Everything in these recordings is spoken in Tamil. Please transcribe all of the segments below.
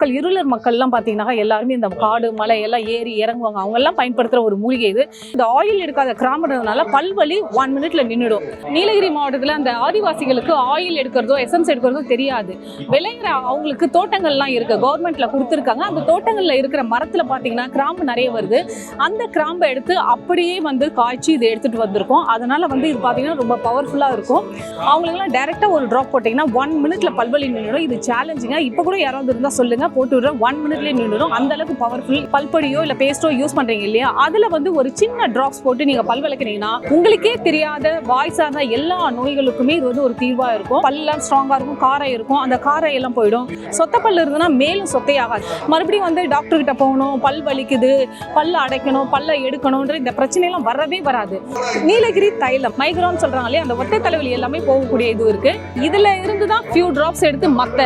மக்கள் இருளர் மக்கள்லாம் பார்த்தீங்கன்னா எல்லாருமே இந்த காடு மலை எல்லாம் ஏறி இறங்குவாங்க. அவங்க எல்லாம் பயன்படுத்துகிற ஒரு மூலிகை இது. இந்த ஆயில் எடுக்காத கிராமன்றதுனால பல்வலி ஒன் மினிட்ல நின்றுடும் நீலகிரி மாவட்டத்தில் அந்த ஆதிவாசிகளுக்கு ஆயில் எடுக்கிறதோ எசன்ஸ் எடுக்கிறதோ தெரியாது. விளையிற அவங்களுக்கு தோட்டங்கள்லாம் இருக்கு. கவர்மெண்ட்ல கொடுத்துருக்காங்க. அந்த தோட்டங்களில் இருக்கிற மரத்தில் பார்த்தீங்கன்னா கிராம்பு நிறைய வருது. அந்த கிராம்பை எடுத்து அப்படியே வந்து காய்ச்சி இதை எடுத்துட்டு வந்திருக்கோம். அதனால வந்து இது பார்த்தீங்கன்னா ரொம்ப பவர்ஃபுல்லாக இருக்கும். அவங்களுக்குலாம் டேரெக்டாக ஒரு ட்ராப் போட்டிங்கன்னா ஒன் மினிட்ல பல்வலி நின்றுடும் இது சேலஞ்சிங்காக இப்போ கூட யாராவது இருந்தால் சொல்லுங்க போட்டு விடுறோம். ஒன் மினிட்லேயே நின்றுடும் அந்த அளவுக்கு பவர்ஃபுல் பல்படியோ இல்லை பேஸ்ட்டோ யூஸ் பண்றீங்க இல்லையா? அதில் வந்து ஒரு சின்ன ட்ராப்ஸ் போட்டு நீங்க பல் விளக்குனீங்கன்னா உங்களுக்கே தெரியாத வாய் சார்ந்த எல்லா நோய்களுக்குமே இது வந்து ஒரு தீர்வா இருக்கும். பல்லாம் ஸ்ட்ராங்கா இருக்கும் காரம் இருக்கும். அந்த காரம் எல்லாம் போயிடும். சொத்த பல் இருந்ததுன்னா மேலும் சொத்தையாகாது மறுபடியும் வந்து டாக்டர் கிட்ட போகணும். பல் வலிக்குது. பல்ல அடைக்கணும். பல்ல எடுக்கணும்ன்ற இந்த பிரச்சனையெல்லாம் வரவே வராது. நீலகிரி தைலம். மைக்ரான் சொல்றாங்க இல்லையா? அந்த ஒற்றை தலைவலி எல்லாமே போகக்கூடிய இது இருக்கு. இதுல இருந்து தான் ஃபியூ டிராப்ஸ் எடுத்து மற்ற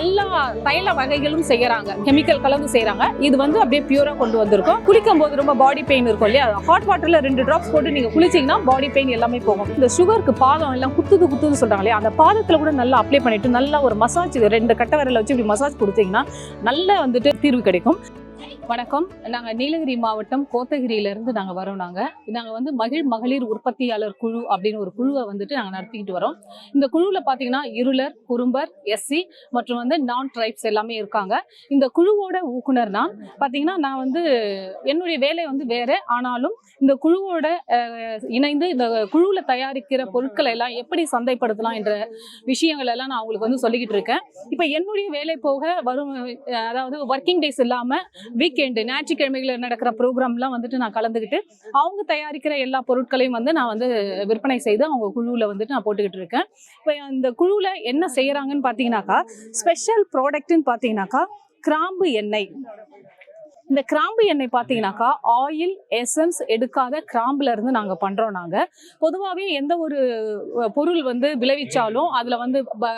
எல்லா தைல வகைகளும் செய்யறாங்க. கெமிக்கல் கலந்து செய்யறாங்க. இது வந்து அப்படியே பியூரா கொண்டு வந்திருக்கும். குளிக்கும் போது ரொம்ப பாடி பெயின் இருக்கும் இல்லையா? ஹாட் வாட்டர்ல ரெண்டு டிராப்ஸ் போட்டு நீங்க குளிச்சீங்கன்னா பாடி பெயின் எல்லாமே போகும். இந்த சுகருக்கு பாதம் எல்லாம் குத்துது குத்துது சொல்றாங்க இல்லையா? அந்த பாதத்துல கூட நல்லா அப்ளை பண்ணிட்டு நல்லா ஒரு மசாஜ் ரெண்டு கட்ட விரல வச்சு இப்படி மசாஜ் கொடுத்தீங்கன்னா நல்ல வந்துட்டு தீர்வு கிடைக்கும். வணக்கம். நாங்க நீலகிரி மாவட்டம் கோத்தகிரியில இருந்து நாங்க வரோம் நாங்க. நாங்க வந்து மகிழ் மகளிர் உற்பத்தியாளர் குழு அப்படின்னு ஒரு குழுவை வந்துட்டு நாங்க நடத்திக்கிட்டு வரோம். இந்த குழுவில் பாத்தீங்கன்னா இருளர் குறும்பர் எஸ்சி மற்றும் வந்து நான் ட்ரைப்ஸ் எல்லாமே இருக்காங்க. இந்த குழுவோட ஊக்குனர் நான் பாத்தீங்கன்னா நான் வந்து என்னுடைய வேலை வந்து வேற. ஆனாலும் இந்த குழுவோட இணைந்து இந்த குழுவில் தயாரிக்கிற பொருட்களை எல்லாம் எப்படி சந்தைப்படுத்தலாம் என்ற விஷயங்கள் எல்லாம் நான் அவங்களுக்கு வந்து சொல்லிக்கிட்டு இருக்கேன். இப்போ என்னுடைய வேலை போக வரும் அதாவது ஒர்க்கிங் டேஸ் இல்லாமல் வீக்கெண்டு ஞாயிற்றுக்கிழமைகளில் நடக்கிற ப்ரோக்ராம்லாம் வந்துட்டு நான் கலந்துக்கிட்டு அவங்க தயாரிக்கிற எல்லா பொருட்களையும் வந்து நான் வந்து விற்பனை செய்து அவங்க குழுவில் வந்துட்டு நான் போட்டுக்கிட்டு இருக்கேன். இப்போ இந்த குழுவில் என்ன செய்கிறாங்கன்னு பார்த்தீங்கன்னாக்கா ஸ்பெஷல் ப்ராடக்ட்னு பார்த்தீங்கன்னாக்கா கிராம்பு எண்ணெய். இந்த கிராம்பு எண்ணெய் பார்த்தீங்கன்னாக்கா ஆயில் எசன்ஸ் எடுக்காத கிராம்புல இருந்து நாங்கள் பண்ணுறோம் நாங்கள் பொதுவாகவே எந்த ஒரு பொருள் வந்து விளைவிச்சாலும் அதில் வந்து ப-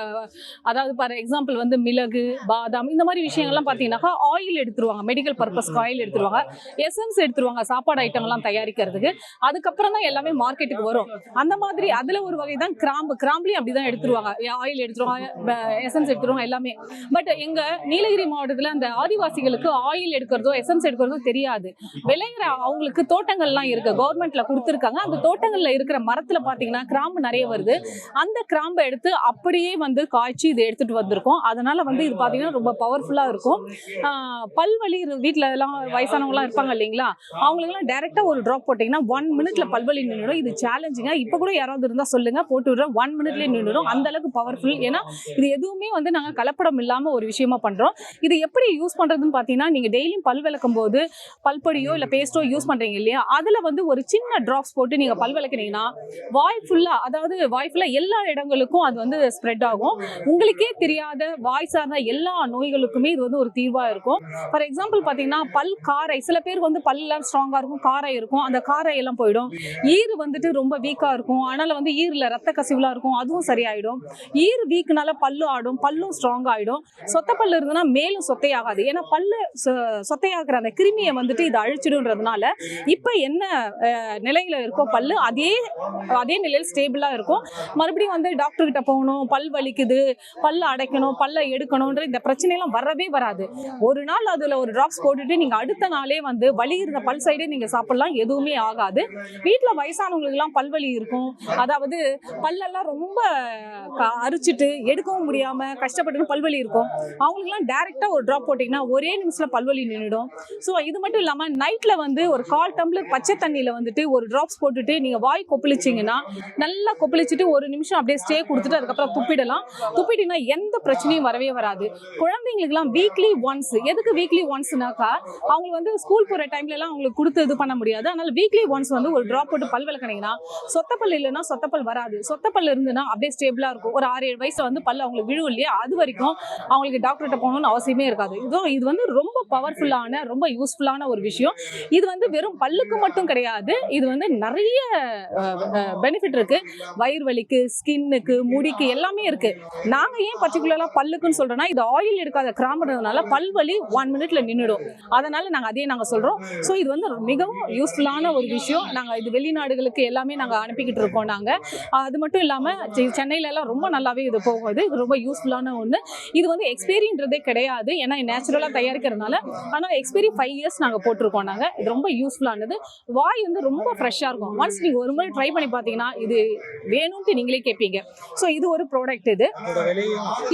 அதாவது ஃபார் எக்ஸாம்பிள் வந்து மிளகு பாதாம் இந்த மாதிரி விஷயங்கள்லாம் பார்த்தீங்கன்னாக்கா ஆயில் எடுத்துருவாங்க. மெடிக்கல் பர்பஸ்க்கு ஆயில் எடுத்துருவாங்க. எசன்ஸ் எடுத்துருவாங்க. சாப்பாடு ஐட்டங்கள்லாம் தயாரிக்கிறதுக்கு. அதுக்கப்புறம் தான் எல்லாமே மார்க்கெட்டுக்கு வரும். அந்த மாதிரி அதில் ஒரு வகை தான் கிராம்பு. கிராம்புலேயும் அப்படி தான் எடுத்துருவாங்க ஆயில் எடுத்துருவாங்க எசன்ஸ் எடுத்துருவாங்க எல்லாமே. பட் எங்கள் நீலகிரி மாவட்டத்தில் அந்த ஆதிவாசிகளுக்கு ஆயில் எடுக்கிறதோ எசன்ஸ் எடுக்கிறது தெரியாது. விளையிற அவங்களுக்கு தோட்டங்கள்லாம் இருக்கு. கவர்மெண்ட்ல கொடுத்துருக்காங்க. அந்த தோட்டங்கள்ல இருக்கிற மரத்துல பாத்தீங்கன்னா கிராம்பு நிறைய வருது. அந்த கிராம்பை எடுத்து அப்படியே வந்து காய்ச்சி இதை எடுத்துட்டு வந்திருக்கோம். அதனால வந்து இது பாத்தீங்கன்னா ரொம்ப பவர்ஃபுல்லா இருக்கும். ஆஹ் பல்வலி இரு- வீட்ல எல்லாம் வயசானவங்கலாம் இருப்பாங்க இல்லைங்களா? அவங்களுக்குலாம் டைரக்டா ஒரு ட்ராப் போட்டீங்கன்னா ஒன் மினிட்ல பல்வலி நின்றுடும். இது சேலஞ்சிங்கா இப்போ கூட யாராவது இருந்தா சொல்லுங்க. போட்டு விடுறோம் ஒன் மினிட்லயே நின்றுடும். அந்த அளவுக்கு பவர்ஃபுல் ஏன்னா இது எதுவுமே வந்து நாங்க கலப்படம் இல்லாம ஒரு விஷயமா பண்றோம். இது எப்படி யூஸ் பண்றதுன்னு பாத்தீங்கன்னா நீங்க டெய்லியும் பல் விளக்கும் போது பல்பொடியோ இல்ல பேஸ்டோ யூஸ் பண்றீங்க இல்லையா? அதுல வந்து ஒரு சின்ன டிராப்ஸ் போட்டு நீங்க பல் விளக்குனீங்கன்னா வாய் ஃபுல்லா அதாவது வாய் ஃபுல்லா எல்லா இடங்களுக்கும் அது வந்து ஸ்ப்ரெட் ஆகும். உங்களுக்கே தெரியாத வாய் சார்ந்த எல்லா நோய்களுக்குமே இது வந்து ஒரு தீர்வா இருக்கும். ஃபார் எக்ஸாம்பிள் பாத்தீங்கன்னா பல் காரை சில பேர் வந்து பல்லாம் ஸ்ட்ராங்கா இருக்கும் காரை இருக்கும் அந்த காரை எல்லாம் போயிடும். ஈறு வந்துட்டு ரொம்ப வீக்கா இருக்கும். அதனால வந்து ஈரல ரத்த கசிவுலாம் இருக்கும் அதுவும் சரியாயிடும். ஈறு வீக்னால பல்லு ஆடும் பல்லும் ஸ்ட்ராங் ஆயிடும். சொத்த பல்லு இருந்ததுன்னா மேலும் சொத்தையாகாது. ஏன்னா பல்லு சொ- இருக்கிற அந்த கிருமியை வந்துட்டு இது அழிச்சிடுன்றதுனால இப்போ என்ன நிலையில் நிலையில இருக்கோ பல்லு அதே அதே நிலையில் ஸ்டேபிளா இருக்கும். மறுபடியும் வந்து டாக்டர் கிட்ட போகணும் பல் வலிக்குது பல்ல அடைக்கணும் பல்ல எடுக்கணும்ன்ற இந்த பிரச்சனையெல்லாம் வரவே வராது. ஒரு நாள் அதுல ஒரு டிராப்ஸ் போட்டுட்டு நீங்க அடுத்த நாளே வந்து வலி இருந்த பல் சைடே நீங்க சாப்பிடலாம் எதுவுமே ஆகாது. வீட்டுல வயசானவங்களுக்குலாம் பல்வலி இருக்கும். அதாவது பல்லெல்லாம் ரொம்ப க- அரிச்சிட்டு எடுக்கவும் முடியாம கஷ்டப்பட்டு பல்வலி இருக்கும். அவங்களுக்குலாம் டைரக்டா ஒரு டிராப் போட்டிங்கன்னா ஒரே நிமிஷத்துல பல்வலி நின்றுடும் ஸோ இது மட்டும் இல்லாம நைட்ல வந்து ஒரு கால் டம்ளர் பச்சை தண்ணியில வந்துட்டு ஒரு ட்ராப்ஸ் போட்டுட்டு நீங்க வாய் கொப்பளிச்சிங்கன்னா நல்லா கொப்பளிச்சுட்டு ஒரு நிமிஷம் அப்படியே ஸ்டே கொடுத்துட்டு அதுக்கப்புறம் துப்பிடலாம். துப்பிட்டீங்கன்னா எந்த பிரச்சனையும் வரவே வராது. குழந்தைங்களுக்குலாம் வீக்லி ஒன்ஸ் எதுக்கு வீக்லி ஒன்ஸ்னாக்கா அவங்க வந்து ஸ்கூல் போகிற டைம்ல எல்லாம் அவங்களுக்கு கொடுத்து இது பண்ண முடியாது. அதனால் வீக்லி ஒன்ஸ் வந்து ஒரு ட்ராப் போட்டு பல் விளக்கினீங்கன்னா சொத்தப்பல் இல்லைன்னா சொத்தப்பல் வராது. சொத்தப்பல் இருந்துன்னா அப்படியே ஸ்டேபிளாக இருக்கும். ஒரு ஆறு ஏழு வயசில் வந்து பல் அவங்களுக்கு விழுவும் இல்லையா? அது வரைக்கும் அவங்களுக்கு டாக்டர்கிட்ட போகணும்னு அவசியமே இருக்காது. இதுவும் இது வந்து ரொம்ப பவர்ஃபுல்லான ரொம்ப யூஸ்ஃபுல்லான ஒரு விஷயம். இது வந்து வெறும் பல்லுக்கு மட்டும் கிடையாது. இது வந்து நிறைய பெனிஃபிட் இருக்கு. வயிறு வலிக்கு ஸ்கின்னுக்கு முடிக்கு எல்லாமே இருக்கு. நாங்க ஏன் பர்டிகுலரா பல்லுக்குன்னு சொல்றோம்னா இது ஆயில் எடுக்காத கிராமறதுனால பல்வலி ஒன் மினிட்ல நின்றுடும் அதனால நாங்க அதே நாங்க சொல்றோம். ஸோ இது வந்து மிகவும் யூஸ்ஃபுல்லான ஒரு விஷயம். நாங்க இது வெளிநாடுகளுக்கு எல்லாமே நாங்க அனுப்பிக்கிட்டு இருக்கோம் நாங்க. அது மட்டும் இல்லாம செ- சென்னையில எல்லாம் ரொம்ப நல்லாவே இது போகுது. ரொம்ப யூஸ்ஃபுல்லான ஒன்று இது வந்து எக்ஸ்பீரியன்றதே கிடையாது. ஏன்னா நேச்சுரலாக தயாரிக்கிறதுனால. ஆனால் எக்ஸ்பீரி ஃபைவ் இயர்ஸ் நாங்கள் போட்டிருக்கோம் நாங்கள் இது ரொம்ப யூஸ்ஃபுல்லானது வாய் வந்து ரொம்ப ஃப்ரெஷ்ஷாக இருக்கும். ஒன்ஸ் நீங்கள் ஒரு முறை ட்ரை பண்ணி பார்த்தீங்கன்னா இது வேணும்ட்டு நீங்களே கேட்பீங்க ஸோ இது ஒரு ப்ராடக்ட் இது.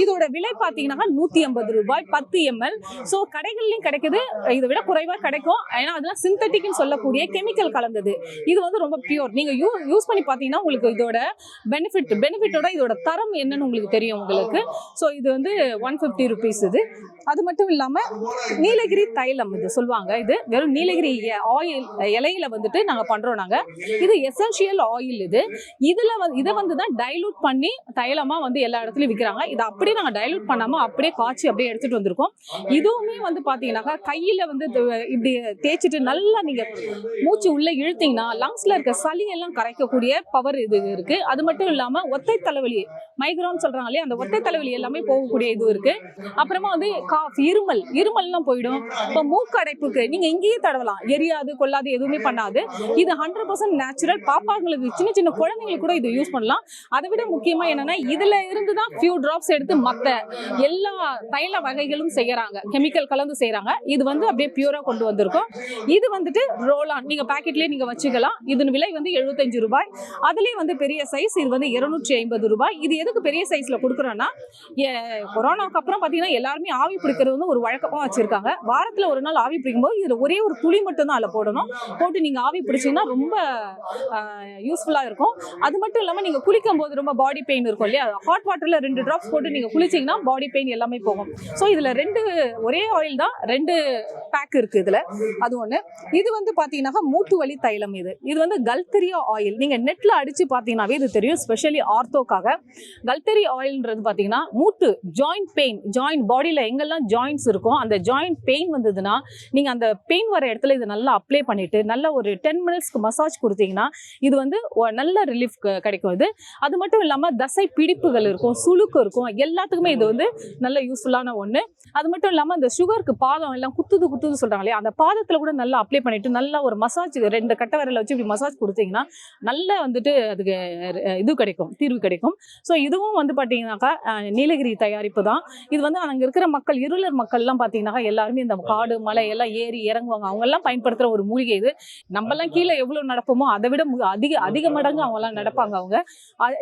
இதோட விலை பார்த்தீங்கன்னா நூற்றி ஐம்பது ரூபாய் பத்து எம்எல் ஸோ கடைகள்லையும் கிடைக்குது. இதை விட குறைவாக கிடைக்கும். ஏன்னா அதெல்லாம் சிந்தட்டிக்னு சொல்லக்கூடிய கெமிக்கல் கலந்தது. இது வந்து ரொம்ப பியூர் நீங்கள் யூ யூஸ் பண்ணி பார்த்தீங்கன்னா உங்களுக்கு இதோட பெனிஃபிட் பெனிஃபிட்டோட இதோட தரம் என்னன்னு உங்களுக்கு தெரியும் உங்களுக்கு. ஸோ இது வந்து ஒன் ஃபிஃப்டி ருபீஸ் இது. அது மட்டும் இல்லாமல் நீலகிரி தைலம் இது சொல்லுவாங்க. இது வெறும் நீலகிரி ஆயில் இலையில வந்துட்டு நாங்கள் பண்ணுறோம் நாங்கள் இது எசென்ஷியல் ஆயில் இது. இதில் வந்து இதை வந்து தான் டைலூட் பண்ணி தைலமாக வந்து எல்லா இடத்துலையும் விற்கிறாங்க இதை அப்படியே நாங்கள் டைலூட் பண்ணாமல் அப்படியே காய்ச்சி அப்படியே எடுத்துகிட்டு வந்திருக்கோம். இதுவுமே வந்து பார்த்தீங்கன்னாக்கா கையில் வந்து இப்படி தேய்ச்சிட்டு நல்லா நீங்கள் மூச்சு உள்ளே இழுத்தீங்கன்னா லங்ஸில் இருக்க சளி எல்லாம் கரைக்கக்கூடிய பவர் இது இருக்கு. அது மட்டும் இல்லாமல் ஒத்தை தலைவலி மைக்ரோன் சொல்றாங்க இல்லையா? அந்த ஒத்தை தலைவலி எல்லாமே போகக்கூடிய இது இருக்கு. அப்புறமா வந்து காஃப் இருமல் இருமல்லாம் போயிடும். இப்போ மூக்கடைப்புக்கு. நீங்க இங்கேயே தடவலாம். எரியாது கொள்ளாது எதுவுமே பண்ணாது. இது ஹண்ட்ரட் பர்சன்ட் நேச்சுரல் பாப்பாங்களுக்கு சின்ன சின்ன குழந்தைங்களுக்கு கூட இது யூஸ் பண்ணலாம். அதை விட முக்கியமா என்னன்னா இதுல இருந்து தான் ஃபியூ டிராப்ஸ் எடுத்து மத்த எல்லா தைல வகைகளும் செய்யறாங்க. கெமிக்கல் கலந்து செய்யறாங்க. இது வந்து அப்படியே பியூரா கொண்டு வந்திருக்கோம். இது வந்துட்டு ரோலான் நீங்க பாக்கெட்லயே நீங்க வச்சுக்கலாம். இதன் விலை வந்து எழுபத்தஞ்சு ரூபாய். அதுலயே வந்து பெரிய சைஸ் இது வந்து இருநூற்றி ஐம்பது ரூபாய். இது எதுக்கு பெரிய சைஸ்ல கொடுக்குறோம்னா எ- கொரோனாவுக்கு அப்புறம் பாத்தீங்கன்னா எல்லாருமே ஆவி பிடிக்கிறது வந்து ஒரு வழக்கமா வச்சிருக்காங்க. வாரத்துல ஒரு நாள் ஆவி பிடிக்கும்போது இதுல ஒரே ஒரு துளி மட்டும் தான் அதில் போடணும். போட்டு நீங்க ஆவி பிடிச்சீங்கன்னா ரொம்ப யூஸ்ஃபுல்லா இருக்கும். அது மட்டும் இல்லாம நீங்க குளிக்கும் போது ரொம்ப பாடி பெயின் இருக்கும் இல்லையா? ஹாட் வாட்டர்ல ரெண்டு ட்ராப்ஸ் போட்டு நீங்க குளிச்சீங்கன்னா பாடி பெயின் எல்லாமே போகும். ஸோ இதுல ரெண்டு ஒரே ஆயில் தான் ரெண்டு பேக் இருக்கு இதுல. அது ஒன்று இது வந்து பாத்தீங்கன்னா மூட்டு வலி தைலம் இது. இது வந்து கல்தரியா ஆயில் நீங்க நெட்ல அடிச்சு பாத்தீங்கன்னாவே இது தெரியும் ஸ்பெஷலி ஆர்த்தோக்காக. கல்தரி ஆயில்ன்றது பாத்தீங்கன்னா மூட்டு ஜாயிண்ட் பெயின் ஜாயிண்ட் பாடியில எங்கெல்லாம் ஜாயின்ட்ஸ் இருக்கும் அந்த ஜாயிண்ட் பெயின் வந்ததுன்னா நீங்க அந்த பெயின் வர இடத்துல இது நல்லா அப்ளை பண்ணிட்டு நல்ல ஒரு டென் மினிட்ஸ்க்கு மசாஜ் கொடுத்தீங்கன்னா இது வந்து நல்ல ரிலீஃப் கிடைக்கும். இது அது மட்டும் இல்லாமல் தசை பிடிப்புகள் இருக்கும் சுழுக்கு இருக்கும் எல்லாத்துக்குமே இது வந்து நல்ல யூஸ்ஃபுல்லான ஒன்று அது மட்டும் இல்லாமல் அந்த சுகருக்கு பாதம் எல்லாம் குத்துது குத்துது சொல்கிறாங்க இல்லையா அந்த பாதத்தில் கூட நல்லா அப்ளை பண்ணிட்டு நல்லா ஒரு மசாஜ் ரெண்டு கட்டை விரலை வச்சு இப்படி மசாஜ் கொடுத்தீங்கன்னா நல்லா வந்துட்டு அதுக்கு இது கிடைக்கும் தீர்வு கிடைக்கும். ஸோ இதுவும் வந்து பார்த்தீங்கன்னாக்கா நீலகிரி தயாரிப்பு தான். இது வந்து அங்கே இருக்கிற மக்கள் இருளர் மக்கள்லாம் பார்த்தீங்கன்னாக்கா எல்லாருமே இந்த காடு மலை எல்லாம் ஏறி இறங்குவாங்க. அவங்கெல்லாம் பயன்படுத்துகிற ஒரு மூலிகை இது. நம்மலாம் கீழே எவ்வளோ நடப்போமோ அதை விட அதிக அதிக மடங்கு அவங்கெல்லாம் நடப்பாங்க அவங்க.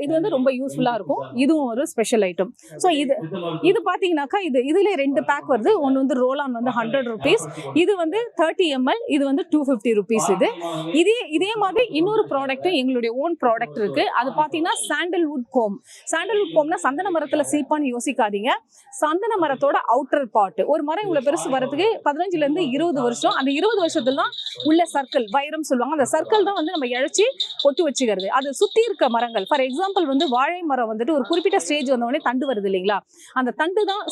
இது வந்து ரொம்ப யூஸ்ஃபுல்லாக இருக்கும். இதுவும் ஒரு ஸ்பெஷல் ஐட்டம் ஸோ இது இது பார்த்தீங்கன்னாக்கா இது இதுல ரெண்டு பேக் வருது. ஒன்று வந்து ரோலான் வந்து ஹண்ட்ரட் ருபீஸ் இது வந்து தேர்ட்டி எம்எல் இது வந்து டூ ஃபிஃப்டி ருபீஸ் இது. இதே இதே மாதிரி இன்னொரு ப்ராடக்ட்டும் எங்களுடைய ஓன் ப்ராடக்ட் இருக்கு. அது பார்த்தீங்கன்னா சாண்டல்வுட் கோம் சாண்டல்வுட் கோம்னா சந்தன மரத்தில் சீப்பான்னு யோசிக்காதீங்க. சந்தன மரத்தோட அவுட்டர் பார்ட் ஒரு மரம் இவ்வளோ பெருசு வரதுக்கு பதினஞ்சுல இருந்து இருபது வருஷம். அந்த இருபது வருஷத்துல தான் உள்ள சர்க்கிள் வைரம் சொல்லுவாங்க. அந்த சர்க்கிள் தான் வந்து நம்ம இழைச்சி பொட்டு வச்சுக்கிறது. அது சுத்தி இருக்க மரங்கள். ஃபார் எக்ஸாம்பிள் வந்து வாழை மரம் வந்துட்டு ஒரு குறிப்பிட்ட ஸ்டேஜ் வந்த உடனே தண்டு வருது இல்லைங்களா? அந்த தண்டு தான்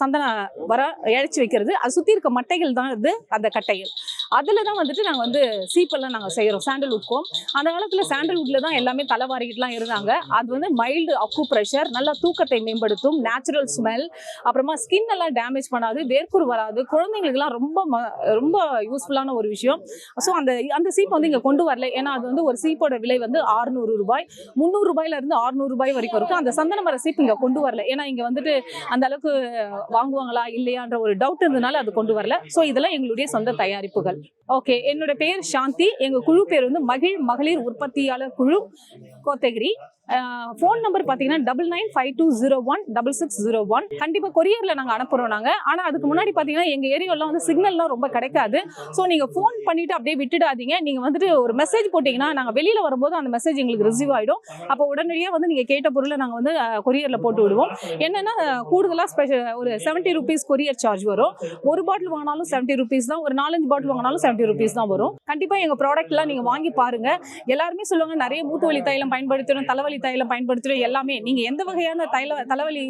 சந்தன வர இழைச்சி வைக்கிறது. அது சுத்தி இருக்க மட்டைகள் தான் இது அந்த கட்டைகள். அதுல தான் வந்துட்டு நாங்க வந்து சீப்பெல்லாம் நாங்க செய்யறோம் சாண்டல்வுட் கோம் அந்த காலத்துல சாண்டல்வுட்ல தான் எல்லாமே தலைவாரிக்கிட்டுலாம் இருந்தாங்க. அது வந்து மைல்டு அக்கு ப்ரெஷர் நல்ல தூக்கத்தை மேம்படுத்தும் நேச்சுரல் ஸ்மெல் அப்புறமா ஸ்கின் எல்லாம் டேமேஜ் பண்ணாது வேர்க்குரு வராது. குழந்தைங்களுக்குலாம் ரொம்ப ரொம்ப யூஸ்ஃபுல்லான ஒரு விஷயம். ஸோ அந்த அந்த சீப் வந்து இங்கே கொண்டு வரல. ஏன்னா அது வந்து ஒரு சீப்போட விலை வந்து 600 ரூபாய். முந்நூறு ரூபாயில இருந்து 600 ரூபாய் வரைக்கும் இருக்கும். அந்த சந்தன மர சீப் இங்கே கொண்டு வரல. ஏன்னா இங்கே வந்துட்டு அந்த அளவுக்கு வாங்குவாங்களா இல்லையான்ற ஒரு டவுட் இருந்தனால அது கொண்டு வரல. ஸோ இதெல்லாம் எங்களுடைய சொந்த தயாரிப்புகள். ஓகே என்னோட பெயர் சாந்தி. எங்க குழு பேர் வந்து மகிழ் மகளிர் உற்பத்தியாளர் குழு கோத்தகிரி. ஃபோன் நம்பர் பார்த்தீங்கன்னா double nine five two zero one double six zero one கண்டிப்பாக கொரியரில் நாங்கள் அனுப்புகிறோம் நாங்கள் ஆனால் அதுக்கு முன்னாடி பார்த்தீங்கன்னா எங்கள் ஏரியாவில் வந்து சிக்னல்லாம் ரொம்ப கிடைக்காது. ஸோ நீங்கள் ஃபோன் பண்ணிட்டு அப்படியே விட்டுடாதீங்க. நீங்கள் வந்துட்டு ஒரு மெசேஜ் போட்டிங்கன்னா நாங்கள் வெளியில் வரும்போது அந்த மெசேஜ் எங்களுக்கு ரிசீவ் ஆகிடும் அப்போ உடனடியாக வந்து நீங்கள் கேட்ட பொருளை நாங்கள் வந்து கொரியரில் போட்டு விடுவோம். என்னென்னா கூடுதலாக ஸ்பெஷல் ஒரு செவன்ட்டி ருபீஸ் கொரியர் சார்ஜ் வரும். ஒரு பாட்டில் வாங்கினாலும் செவன்ட்டி ருபீஸ் தான் ஒரு நாலஞ்சு பாட்டில் வாங்கினாலும் செவன்ட்டி ருபீஸ் தான் வரும். கண்டிப்பாக எங்கள் ப்ராடக்ட்லாம் நீங்கள் வாங்கி பாருங்கள் எல்லாருமே சொல்லுவாங்க நிறைய மூட்டு வலி தைலம் பயன்படுத்தணும் தலைவலி மூட்டுவலி தைலம் பயன்படுத்துகிறோம் எல்லாமே நீங்க எந்த வகையான தைல தலைவலி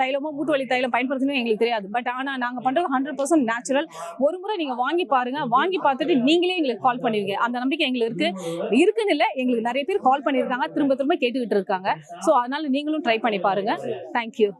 தைலமோ மூட்டுவலி தைலம் பயன்படுத்தணும் எங்களுக்கு தெரியாது. பட் ஆனா நாங்க பண்றது ஹண்ட்ரட் பர்சன்ட் நேச்சுரல் ஒரு முறை நீங்க வாங்கி பாருங்க. வாங்கி பார்த்துட்டு நீங்களே எங்களுக்கு கால் பண்ணுவீங்க அந்த நம்பிக்கை எங்களுக்கு இருக்குது இருக்குன்னு இல்லை எங்களுக்கு நிறைய பேர் கால் பண்ணியிருக்காங்க. திரும்ப திரும்ப கேட்டுக்கிட்டு இருக்காங்க. ஸோ அதனால நீங்களும் ட்ரை பண்ணி பாருங்க. தேங்க்யூ